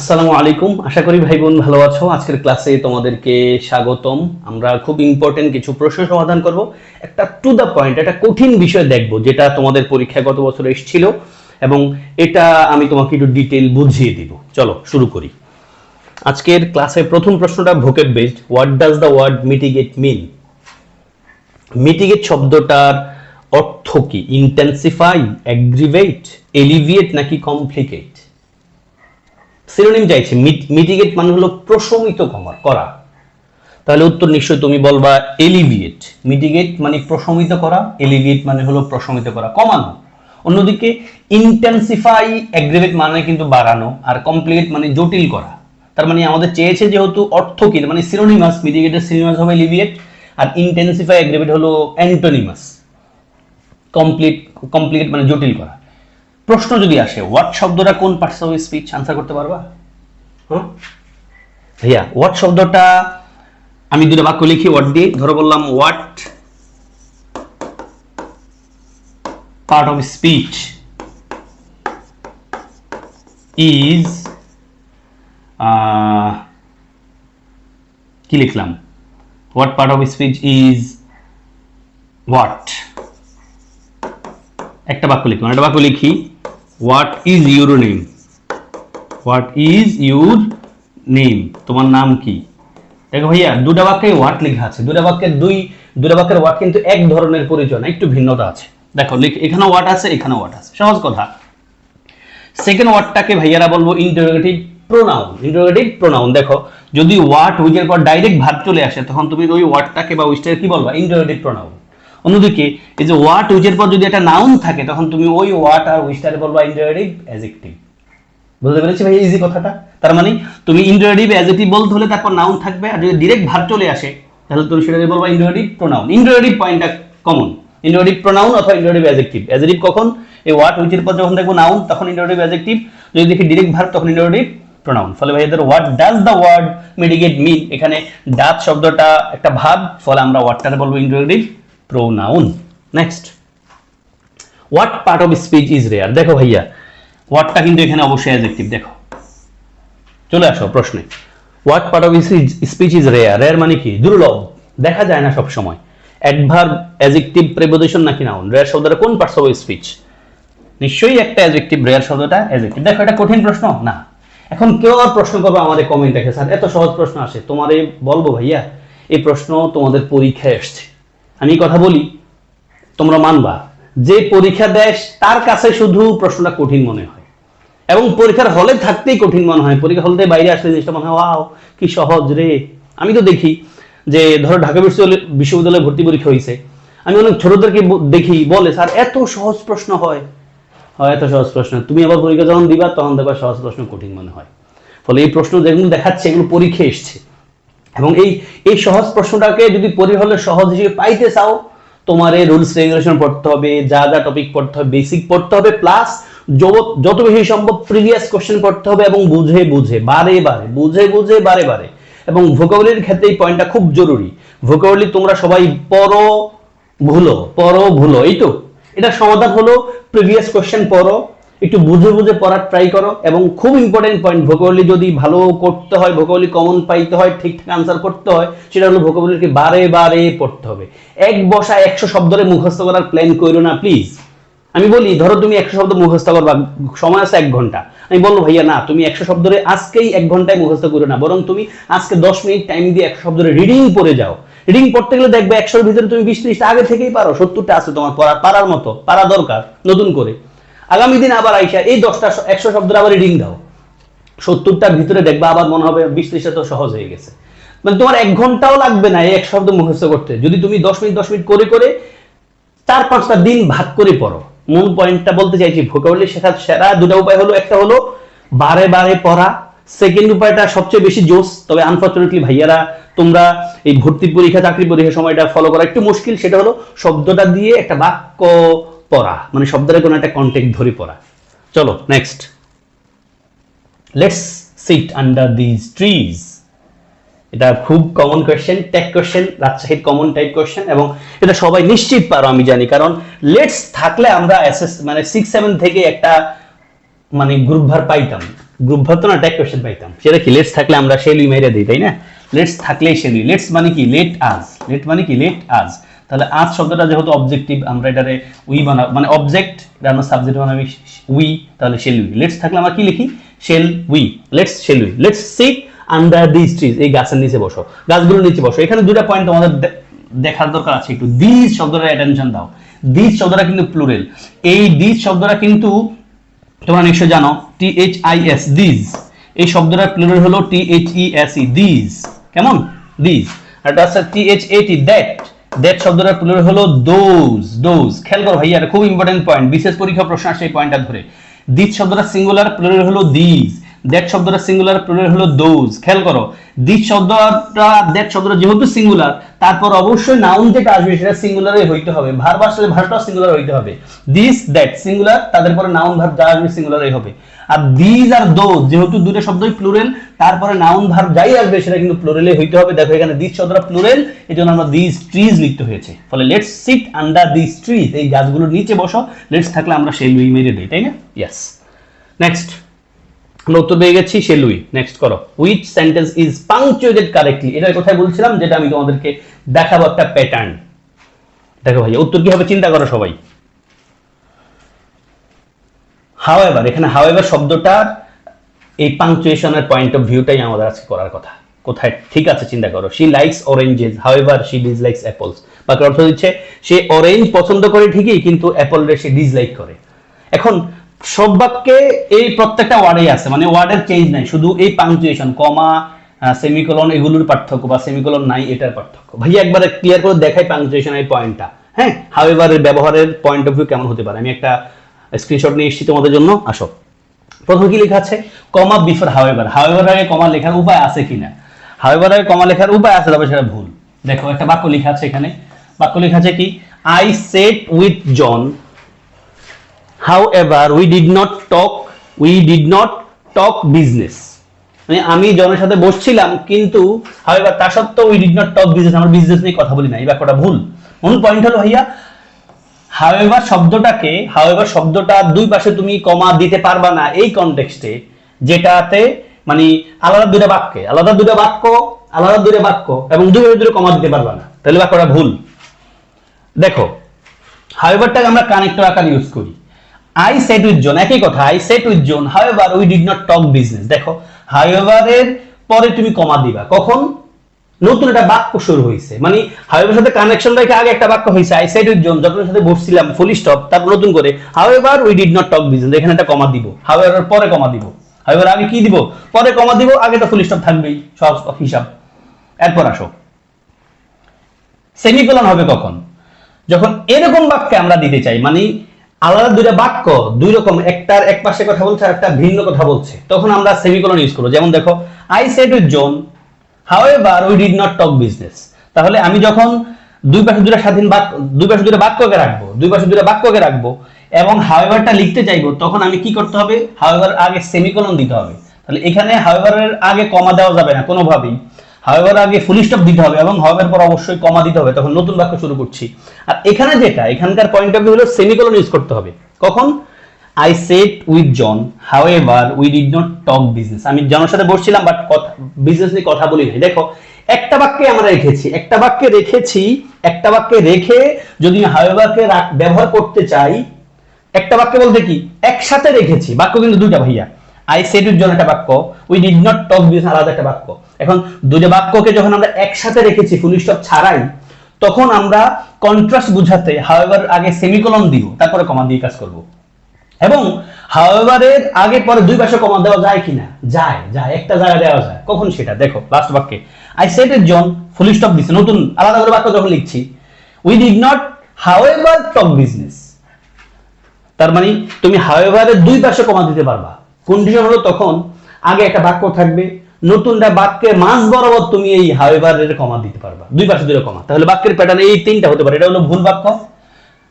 আসসালামু আলাইকুম। আশা করি ভাই বোন ভালো আছো। আজকের ক্লাসে তোমাদেরকে স্বাগতম। আমরা খুব ইম্পর্টেন্ট কিছু প্রশ্ন সমাধান করব। একটা টু দ্য পয়েন্ট একটা কঠিন বিষয় দেখব, যেটা তোমাদের পরীক্ষায় গত বছর এসেছিল এবং এটা আমি তোমাকে একটু ডিটেল বুঝিয়ে দিব। চলো, শুরু করি। আজকের ক্লাসে প্রথম প্রশ্নটা vocab based what does the word mitigate mean mitigate শব্দটার অর্থ কি? ইন্টেন্সিফাই অ্যাগ্রিভেট এলিভিয়েট নাকি কমপ্লিকেট সিনোনিম চাইছে। মিটিগেট মানে হলো প্রশমিত করা। তাহলে উত্তর নিশ্চয়ই তুমি বলবা এলিভিয়েট মিটিগেট মানে প্রশমিত করা এলিভিয়েট মানে হলো প্রশমিত করা, কমানো। অন্যদিকে ইন্টেন্সিফাই অ্যাগ্রিভেট মানে কিন্তু বাড়ানো, আর কমপ্লিকেট মানে জটিল করা। তার মানে আমাদের চেয়েছে যেহেতু অর্থ কি মানে সিনোনিমাস মিটিগেটের সিনোনিমাস হবে এলিভিয়েট আর ইন্টেন্সিফাই অ্যাগ্রিভেট হলো অ্যান্টোনিমাস কমপ্লিট কমপ্লিকেট মানে জটিল করা। প্রশ্ন যদি আসে হোয়াট শব্দটা কোন পার্টস অফ স্পিচ আনসার করতে পারবা? হ্যাঁ ভাইয়া হোয়াট শব্দটা আমি দুটো বাক্য লিখি হোয়াট দিয়ে। ধরো বললাম what part of speech is কি লিখলাম? What part of speech is what একটা বাক্য লিখলাম একটা বাক্য লিখি। What is your name what is your name তোমার নাম কি? দেখো ভাইয়া, দুটা বাক্যে হোয়াট লেখা আছে। দুটা বাক্যের দুই, দুটা বাক্যের হোয়াট কিন্তু এক ধরনের পরিচয় না, একটু ভিন্নতা আছে। দেখো এখানে হোয়াট আছে, এখানে হোয়াট আছে। সহজ কথা। সেকেন্ড ওয়ার্ডটাকে ভাইয়ারা বলব ইন্টারোগেটিভ প্রোনাউন ইন্টারোগেটিভ প্রোনাউন দেখো, যদি ওয়ার্ড উইজের পর ডাইরেক্ট ভাব চলে আসে, তখন তুমি ওই ওয়ার্ডটাকে বা উইজটাকে কি বলবা? ইন্টারোগেটিভ প্রোনাউন অন্যদিকে এই যে ওয়াট উইজের পর যদি একটা নাউন থাকে, তখন তুমি ওই ওয়াট আর উইজটারে বলবা ইন্টারোগেটিভ অ্যাজেক্টিভ বুঝতে পেরেছি ভাই ইজি কথাটা? তার মানে তুমি ইন্টারোগেটিভ অ্যাজেক্টিভ বলতে হলে তারপর নাউন থাকবে, আর যদি ডিরেক্ট ভাব চলে আসে, তাহলে তুমি সেটাকে বলবা ইন্টারোগেটিভ প্রোনাউন ইন্টারোগেটিভ পয়েন্টটা কমন ইন্টারোগেটিভ প্রোনাউন অথবা ইন্টারোগেটিভ অ্যাজেক্টিভ অ্যাজেক্টিভ কখন? এই ওয়াট উইচের পর যখন দেখব নাউন তখন ইন্টারোগেটিভ অ্যাজেক্টিভ যদি দেখি ডিরেক্ট ভার্ব তখন ইন্টারোগেটিভ প্রোনাউন ফলে ভাই এদের what does the word mitigate mean এখানে ডাজ শব্দটা একটা ভাব, ফলে আমরা ওয়ার্ডটাকে বলব interrogative pronoun next what part of speech is rare দেখো ভাইয়া ওয়ার্ডটা কিন্তু এখানে অবশ্যই অ্যাজেক্টিভ দেখো। চলে আসো প্রশ্নে। What part of speech is rare rare মানে কি? দুর্লভ। দেখা যায় না সব সময় অ্যাডভার্ব অ্যাজেক্টিভ প্রেপোজিশন নাকি নাউন রেয়ার শব্দটা কোন পার্টস অফ স্পিচ নিশ্চয়ই একটা অ্যাজেক্টিভ রেয়ার শব্দটা অ্যাজেক্টিভ দেখো, এটা কঠিন প্রশ্ন? না। এখন কেউ আর প্রশ্ন করবে আমাদের কমেন্ট দেখে। স্যার, এত সহজ প্রশ্ন আসে। তোমারে বলব ভাইয়া, এই প্রশ্ন তোমাদের পরীক্ষায় এসছে আমি কথা বলি, তোমরা মানবা। যে পরীক্ষা দেয়, তার কাছে শুধু প্রশ্নটা কঠিন মনে হয়। এবং পরীক্ষার হলে থাকতেই কঠিন মনে হয়। পরীক্ষা হল থেকে বাইরে আসলে জিনিসটা মনে হয়, ওয়াও, কি সহজ রে। আমি তো দেখি যে, ধরো ঢাকা বিশ্ববিদ্যালয়, বিশ্ববিদ্যালয়ে ভর্তি পরীক্ষা হয়েছে আমি অনেক ছোটদেরকে দেখি, বলে, স্যার, এত সহজ প্রশ্ন হয়। হয়, এত সহজ প্রশ্ন। তুমি আবার পরীক্ষা যখন দিবা, তখন দেখবা সহজ প্রশ্ন কঠিন মনে হয়। ফলে এই প্রশ্ন যেগুলো দেখাচ্ছে, এগুলো পরীক্ষা এসছে। এবং এই এই সহজ প্রশ্নটাকে যদি পরিহলে সহজ হিসেবে পাইতে চাও, তোমার এই রুলস রেগুলেশন পড়তে হবে, যা যা টপিক পড়তে হবে বেসিক পড়তে হবে প্লাস যত বেশি সম্ভব প্রিভিয়াস কোশ্চেন পড়তে হবে এবং বুঝে বুঝে, বারে বারে, বুঝে বুঝে, বারে বারে। এবং ভোকাবলির ক্ষেত্রে এই পয়েন্টটা খুব জরুরি। ভোকাবলি তোমরা সবাই পড়ো ভুলো পড়ো ভুলো এই তো এটা সমাধান হলো প্রিভিয়াস কোশ্চেন পড়ো একটু বুঝে বুঝে পড়ার ট্রাই করো এবং খুব ইম্পর্টেন্ট পয়েন্ট ভোকাবলি যদি ভালো করতে হয় ভোকাবলি কমন পাইতে হয়, ঠিকঠাক আনসার করতে হয়, সেটা হলো ভোকাবলিকে বারে বারে পড়তে হবে। এক বসা একশো শব্দরে মুখস্থ করার প্ল্যান করো না প্লিজ আমি বলি, ধরো তুমি একশো শব্দ মুখস্থ করবা, সময় আছে এক ঘণ্টা। আমি বলব, ভাইয়া, না, তুমি একশো শব্দরে আজকেই এক ঘন্টায় মুখস্থ করো না, বরং তুমি আজকে দশ মিনিট টাইম দিয়ে একশো শব্দরে রিডিং পড়ে যাও। রিডিং পড়তে গেলে দেখবে একশোর ভিতরে তুমি বিশ ত্রিশটা, আগে থেকেই পারো, সত্তরটা আছে তোমার পড়ার, পারার মতো, পারা দরকার, নতুন করে। আগামী দিন আবার আইসা এই দশটা একশো শব্দের আবার রিডিং দাও। সত্তরটার ভিতরে দেখবা আবার মনে হবে বিশ ত্রিশটা তো সহজ হয়ে গেছে। মানে তোমার এক ঘন্টাও লাগবে না এক শব্দ মুখস্থ করতে। যদি তুমি দশ মিনিট দশ মিনিট করে করে চার পাঁচটা দিন ভাগ করে পড়ো। মূল পয়েন্টটা বলতে চাইছি ভোকাবলি শেখার সেরা দুটো উপায় হলো, একটা হলো বারে বারে পড়া। সেকেন্ড উপায়টা সবচেয়ে বেশি জোস তবে আনফর্চুনেটলি ভাইয়ারা, তোমরা এই ভর্তি পরীক্ষা, চাকরি পরীক্ষার সময়টা ফলো করা একটু মুশকিল। সেটা হলো শব্দটা দিয়ে একটা বাক্য পড়া মানে শব্দের কোনো একটা কন্টেক্ট ধরে পড়া। চলো next let's sit under these trees এটা খুব কমন কোয়েশ্চেন টেক কোয়েশ্চেন রাজশাহীর কমন টাইপ কোয়েশ্চেন এবং এটা সবাই নিশ্চিত পারো, আমি জানি। কারণ লেটস থাকলে আমরা এসএস মানে সিক্স সেভেন থেকে একটা মানে গ্রুপ ভার পাইতাম। গ্রুপ ভার তো না ট্যাগ কোশ্চেন পাইতাম। সেটা কি লেটস থাকলে আমরা শেলুই মেরে দিই, তাই না? লেটস থাকলেই শেলুই লেটস মানে কি লেট আজ লেট মানে কি লেট আজ তাহলে আজ শব্দটা যেহেতু অবজেক্টিভ আমরা এটারে উই বানা মানে অবজেক্ট এটা সাবজেক্ট বানাবি উই তাহলে শেল উই লেটস থাকলে আমরা কি লিখি? Shall we let's shall we let's sit under these trees এই গাছের নিচে বসো। গাছগুলোর নিচে বসো। এখানে দুটা পয়েন্ট তোমাদের দেখার দরকার আছে একটু। দিস শব্দটা অ্যাটেনশন দাও। দিস শব্দটা কিন্তু প্লুরেল এই দিস শব্দটা কিন্তু তোমরা নিশ্চয় জানো। T H I S this এই শব্দটার প্লুরাল হলো T H E S E these কেমন? দিস আর আছে T H A T that that শব্দটা প্লুরাল হলো দোজ দোজ খেয়াল করো ভাইয়া, এটা খুব ইম্পর্টেন্ট পয়েন্ট বিশেষ পরীক্ষা প্রশ্ন আসে এই পয়েন্টটা ধরে। দিস শব্দটা সিঙ্গুলার প্লুরাল হলো দিস দ্যাট শব্দটা সিঙ্গুলার প্লুরাল হলো দোজ খেয়াল করো দিস শব্দটা দ্যাট শব্দটা যেহেতু সিঙ্গুলার তারপর অবশ্যই নাউন যেটা আসবে সেটা সিঙ্গুলারে হইতে হবে। ভার্ব আসলে ভার্বটাও সিঙ্গুলার হইতে হবে। দিস দ্যাট সিঙ্গুলার তাদের পরে নাউন ভার্ব যা আসবে সিঙ্গুলারই হবে। আর দিস আর দোজ যেহেতু দুটো শব্দই প্লুরাল তারপরে নাউন ভার্ব যাই আসবে সেটা কিন্তু প্লুরালে হইতে হবে। দেখো এখানে দিস শব্দটা প্লুরাল এই জন্য আমরা দিস ট্রিজ লিখতে হয়েছে। ফলে let's sit under these trees এই গাছগুলোর নিচে বসো। লেটস থাকলে আমরা সেই মেরে দিই, তাই না? ইয়েস নেক্সট উত্তর পেয়ে গেছি, সে লুই। নেক্সট করো। Which sentence is punctuated correctly এটা কোথায় বলছিলাম, যেটা আমি তোমাদেরকে দেখাবো একটা প্যাটার্ন দেখো ভাই, উত্তর কি হবে চিন্তা করো সবাই। হাওয়েভার এখানে হাওয়েভার শব্দটার এই পাংচুয়েশনের পয়েন্ট অফ ভিউটাই আমাদের আজকে করার কথা। কোথায়? ঠিক আছে, চিন্তা করো। She likes oranges however she dislikes apples বাকি অর্থ দিচ্ছে সে অরেঞ্জ পছন্দ করে ঠিকই, কিন্তু অ্যাপল রে সে ডিসলাইক করে। এখন সব বাক্যে এই প্রত্যেকটা ওয়ার্ডেই আছে মানে ওয়ার্ডের চেঞ্জ নাই, শুধু এই পাংচুয়েশন কমা সেমিকোলন এগুলোর পার্থক্য বা সেমিকোলন নাই, এটার পার্থক্য। ভাইয়া, একবার ক্লিয়ার করে দেখাই পাংচুয়েশন এই পয়েন্টটা হ্যাঁ? হাওয়েভারের ব্যবহারের পয়েন্ট অফ ভিউ কেমন হতে পারে? আমি একটা স্ক্রিনশট নিয়ে এসেছি তোমাদের জন্য, আসো। প্রথমে কি লেখা আছে? কমা বিফোর হাওয়েভার হাওয়েভার আগে কমা লেখার উপায় আছে কিনা? হাওয়েভার আগে কমা লেখার উপায় আছে, তবে সেটা ভুল। দেখো, একটা বাক্য লেখা আছে এখানে। বাক্য লেখা আছে কি? I sat with John however, we did not talk, we did not talk business. মানে আমি জনের সাথে বসছিলাম, কিন্তু, however, তা সত্ত্বেও we did not talk business আমরা বিজনেস নিয়ে কথা বলি না, এই ব্যাপারটা ভুল। মূল পয়েন্ট হলো, ভাইয়া হাওয়েভার শব্দটাকে হাওয়েভার শব্দটা দুই পাশে তুমি কমা দিতে পারবা না, এই কনটেক্সটে যেটাতে মানে আলাদা দুটা বাক্যে, আলাদা দুটো বাক্য, আলাদা দুটো বাক্য, এবং দুই দুটো কমা দিতে পারবা না। তাহলে বাক্যটা ভুল। দেখো হাওয়েভারটাকে আমরা কানেক্টর আকার ইউজ করি। আই সেট উইথ জোন একই কথা I sat with John however we did not talk business দেখো হাওয়েভারের পরে তুমি কমা দিবা। কখন? নতুন একটা বাক্য শুরু হয়েছে মানে হাওয়েভার সাথে কানেকশন রেখে আগে একটা বাক্য হয়েছে আই সেট উইথ জোন যখন সাথে বসছিলাম ফুল স্টপ তারপর নতুন করে however we did not talk business এখানে একটা কমা দিব হাওয়েভার পরে কমা দিব। হাওয়েভার আগে কি দিব? পরে কমা দিব, আগে তো ফুল স্টপ থাকবেই, সহজ হিসাব। এরপর আসো। সেমিকোলন হবে কখন? যখন এরকম বাক্যে আমরা দিতে চাই মানে আলাদা দুইটা বাক্য, দুই রকম, একটার এক পাশে কথা বলছে আর একটা ভিন্ন কথা বলছে। তখন আমরা সেমিকোলন ইউজ করব। যেমন দেখো I said with John however we did not talk business তাহলে আমি যখন দুই পাশে দুটা স্বাধীন বাক্য, দুই পাশে দুটা বাক্যকে রাখব, দুই পাশে দুটা বাক্যকে রাখব এবং হাওয়েভারটা লিখতে চাইব, তখন আমি কি করতে হবে? হাওয়েভার আগে সেমিকোলন দিতে হবে। তাহলে এখানে হাওয়েভারের আগে কমা দেওয়া যাবে না, কোনোভাবেই। হাওয়েভার আগে ফুল স্টপ দিতে হবে এবং হাওয়েভার পর অবশ্যই কমা দিতে হবে, তখন নতুন বাক্য শুরু করছি। আর এখানে যেটা, এখানকার পয়েন্ট অফ ভিউ হলো সেমিকোলন ইউজ করতে হবে। কখন? I sat with John however we did not talk business আমি জনের সাথে বসছিলাম বাট কথা বিজনেস নিয়ে কথা বলি দেখো, একটা বাক্যে আমরা রেখেছি, একটা বাক্যে রেখেছি, একটা বাক্যে রেখে যদি হাওয়েভারকে ব্যবহার করতে চাই, একটা বাক্য বলতে কি? একসাথে রেখেছি, বাক্য কিন্তু দুইটা ভাইয়া। আই সেট উইথ জন একটা বাক্য we did not talk business আলাদা একটা বাক্য। এখন দুইটা বাক্যকে যখন আমরা একসাথে রেখেছি ফুল স্টপ ছাড়াই, তখন আমরা কন্ট্রাস্ট বুঝাতে হাওয়েভার আগে সেমিকোলন দিব, তারপরে কমা দিয়ে কাজ করব। এবং হাওয়েভারের আগে পরে দুই পাশে কমা দেওয়া যায় কিনা? যায় যায়, একটা জায়গা দেওয়া যায়। কখন সেটা? দেখো লাস্ট বাক্যে। আই সেট এর জন ফুল স্টপ দিছে, নতুন আলাদা করে বাক্য যখন লিখছি we did not however talk business তার মানে তুমি হাওয়েভারের দুই পাশে কমা দিতে পারবা। কন্ডিশন হলো তখন আগে একটা বাক্য থাকবে, নতুনটা বাক্যের মাঝ বরাবর তুমি এই হাওয়েভারের কমা দিতে পারবা। দুই পাশে দুটো কমা। তাহলে বাক্যের প্যাটার্ন এই তিনটা হতে পারে। এটা হলো ভুল বাক্য।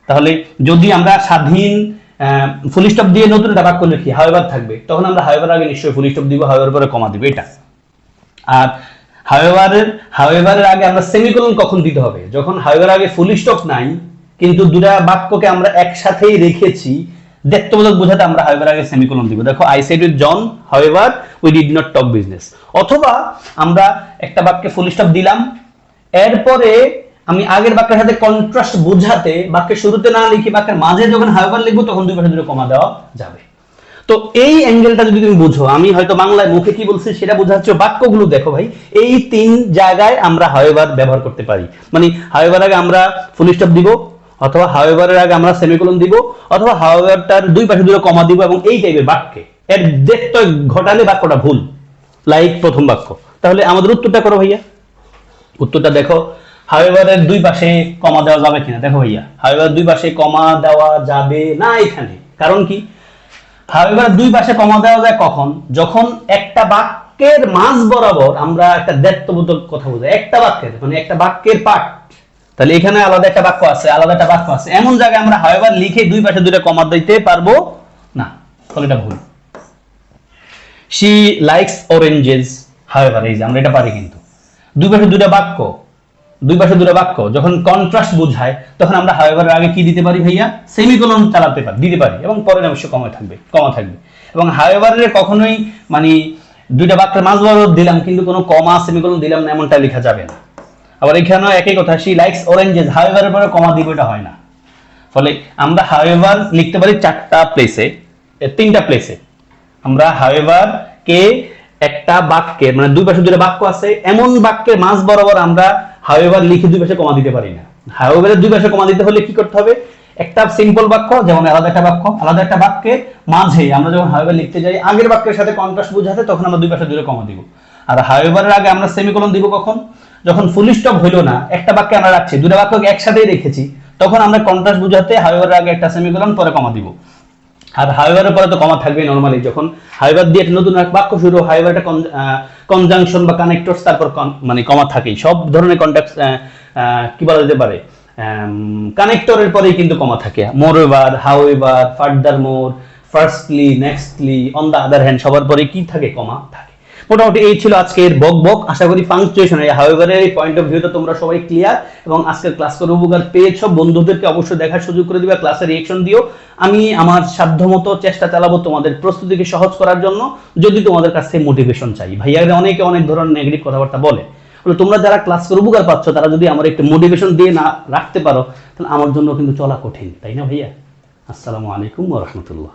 তাহলে যদি আমরা স্বাধীন ফুল স্টপ দিয়ে নতুন একটা বাক্য লিখি হাওয়েভার থাকবে, তখন আমরা হাওয়েভার আগে নিশ্চয়ই ফুল স্টপ দিব হাওয়েভার পরে কমা দিব। এটা। আর হাওয়েভারের হাওয়েভারের আগে আমরা সেমিকোলন কখন দিতে হবে? যখন হাওয়েভার আগে ফুল স্টপ নাই, কিন্তু দুটা বাক্যকে আমরা একসাথেই রেখেছি দ্ব্যর্থবোধক বোঝাতে আমরা হাউএভার আগে সেমিকোলন দিব। দেখো I said with John however we did not talk business অথবা আমরা একটা বাক্যে ফুল স্টপ দিলাম, এরপরে আমি আগের বাক্যের সাথে কন্ট্রাস্ট বোঝাতে, বাক্যের শুরুতে না লিখি, বাক্যের মাঝে যখন হাউএভার লিখব, তখন দুই পাশে দুটো কমা দেওয়া যাবে। তো এই অ্যাঙ্গেলটা যদি তুমি বুঝো, আমি হয়তো বাংলায় মুখে কি বলছি সেটা বোঝাচ্ছ, বাক্যগুলো দেখো ভাই, এই তিন জায়গায় আমরা হাওয়েভার ব্যবহার করতে পারি। মানে হাওয়েভার আগে আমরা ফুল স্টপ দিব অথবা হাওয়েভারের আগে আমরা সেমিকোলন দিব, অথবা হাওয়েভারটার দুই পাশে দুটো কমা দিব এবং এই টাইপের বাক্যে। এর দেখতে ঘটালে বাক্যটা ভুল। লাইক প্রথম বাক্য। তাহলে আমাদের উত্তরটা করো ভাইয়া। উত্তরটা দেখো। হাওয়েভারের দুই পাশে কমা দেওয়া যাবে কিনা? দেখো ভাইয়া। হাওয়েভার দুই পাশে কমা দেওয়া যাবে না এখানে। কারণ কি? হাওয়েভার দুই পাশে কমা দেওয়া যায় কখন? যখন একটা বাক্যের মাঝ বরাবর আমরা একটা দ্ব্যর্থবোধক কথা বোঝাই। একটা বাক্যের মানে একটা বাক্যের পার্ট তাহলে এখানে আলাদা একটা বাক্য আছে, আলাদা একটা বাক্য আছে। এমন জায়গায় আমরা হাওয়েভার লিখে দুই পাশে দুইটা কমা দিতে পারব? না, তাহলে এটা ভুল। শি লাইকস অরেঞ্জেস হাওয়েভার এই যে আমরা এটা পারি কিন্তু। দুই পাশে দুটা বাক্য, দুই পাশে দুটো বাক্য, যখন কন্ট্রাস্ট বোঝায়, তখন আমরা হাওয়েভারের আগে কি দিতে পারি ভাইয়া? সেমিকোলন চালাতে পারি, দিতে পারি, এবং পরে অবশ্য কমা থাকবে কমা থাকবে। এবং হাওয়েভারের কখনোই মানে দুইটা বাক্যের মাঝ দিলাম, কিন্তু কোনো কমা সেমিকোলন দিলাম না, এমনটা লেখা যাবে না। আবার এখানেও একই কথা শি লাইকস অরেঞ্জেস হাওয়েভারের পরে কমা দিব, এটা হয় না। ফলে আমরা হাওয়েভার লিখতে পারি চারটা প্লেসে তিনটা প্লেসে আমরা হাওয়েভার কে একটা বাক্যের মানে দুই পাশে দুটো বাক্য আছে, এমন বাক্যের মাঝ বরাবর আমরা হাওয়েভার লিখে দুই পাশে কমা দিতে পারি না। হাওয়েভারের দুই পাশে কমা দিতে হলে কি করতে হবে? একটা সিম্পল বাক্য, যেমন আলাদা একটা বাক্য, আলাদা একটা বাক্যের মাঝে আমরা যখন হাওয়েভার লিখতে যাই, আগের বাক্যের সাথে কন্ট্রাস্ট বোঝাতে, তখন আমরা দুই পাশে দুটো কমা দিব। আর হাওয়েভারের আগে আমরা সেমিকোলন দিব কখন? যখন ফুল স্টপ হইল না, একটা বাক্যে আমরা রাখছি, দুটো বাক্যকে একসাথেই রেখেছি, তখন আমরা কন্ট্রাস্ট বোঝাতে হাওয়েভারের আগে একটা সেমিকোলন পরে কমা দিব। আর হাইওয়ারের পরে তো কমা থাকবে নর্মালি যখন হাইওয়ার দিয়ে একটা নতুন বাক্য শুরু হাইওয়ার একটা কনজাংশন বা কানেক্টরস তারপর মানে কমা থাকেই। সব ধরনের কন্ট্যাক্ট কি বলা যেতে পারে? কানেক্টরের পরেই কিন্তু কমা থাকে। মোর এবার হাউ এবার furthermore firstly nextly on the other hand সবার পরে কি থাকে? কমা থাকে। মোটামুটি এই ছিল আজকের বক বক। আশা করি পাংচুয়েশন এই হাউএভারের এই পয়েন্ট অফ ভিউতে তোমরা সবাই ক্লিয়ার এবং আজকের ক্লাস করে উপকার পেয়েছ। বন্ধুদেরকে অবশ্যই দেখার সুযোগ করে দিবে ক্লাসে রিয়েকশন দিও। আমি আমার সাধ্যমতো চেষ্টা চালাবো তোমাদের প্রস্তুতিকে সহজ করার জন্য, যদি তোমাদের কাছ মোটিভেশন চাই। ভাইয়ারা অনেকে অনেক ধরনের নেগেটিভ কথাবার্তা বলে। তোমরা যারা ক্লাস করে উপকার পাচ্ছ, তারা যদি আমার একটু মোটিভেশন দিয়ে না রাখতে পারো, তাহলে আমার জন্য কিন্তু চলা কঠিন, তাই না ভাইয়া? আসসালামু আলাইকুম রাহমাতুল্লাহ।